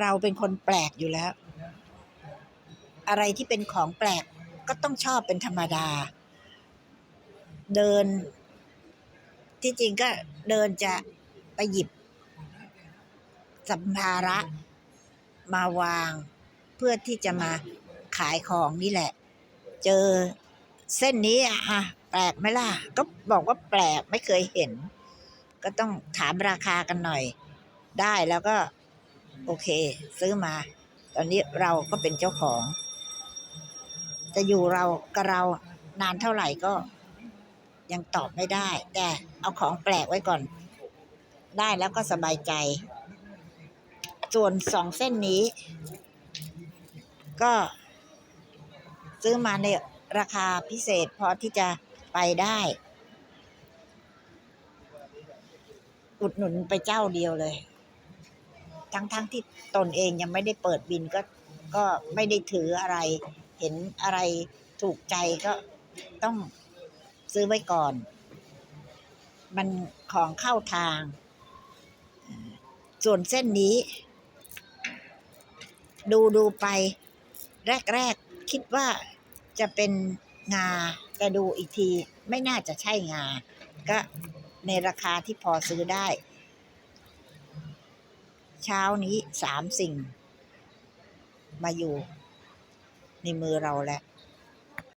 เราเป็นคนแปลกอยู่แล้ว อะไรที่เป็นของแปลกก็ต้องชอบเป็นธรรมดา เดิน ที่จริงก็เดินจะไปหยิบ สัมภาระมาวาง เพื่อที่จะมาขายของนี่แหละ เจอเส้นนี้อะอะแปลกไหมล่ะ ก็บอกว่าแปลกไม่เคยเห็น ก็ต้องถามราคากันหน่อย ได้แล้วก็ โอเค ซื้อมา ตอนนี้เราก็เป็นเจ้าของ จะอยู่เรากับเรานานเท่าไหร่ก็ยังตอบไม่ได้ แต่เอาของแปลกไว้ก่อน ได้แล้วก็สบายใจ ส่วนสองเส้นนี้ ก็ ซื้อมาในราคาพิเศษพอที่จะไปได้ อุดหนุนไปเจ้าเดียวเลย ทั้งๆทที่ตนเองยังไม่ได้เปิดบินก็ก็ไม่ได้ถืออะไร เห็นอะไรถูกใจก็ต้องซื้อไว้ก่อน มันของเข้าทาง ส่วนเส้นนี้ ดูดูไป แรก ๆ คิดว่าจะเป็นงาแต่ดูอีกทีไม่น่าจะใช่งา ก็ในราคาที่พอซื้อได้ เช้านี้สามสิ่ง มาอยู่ในมือเราแล้ว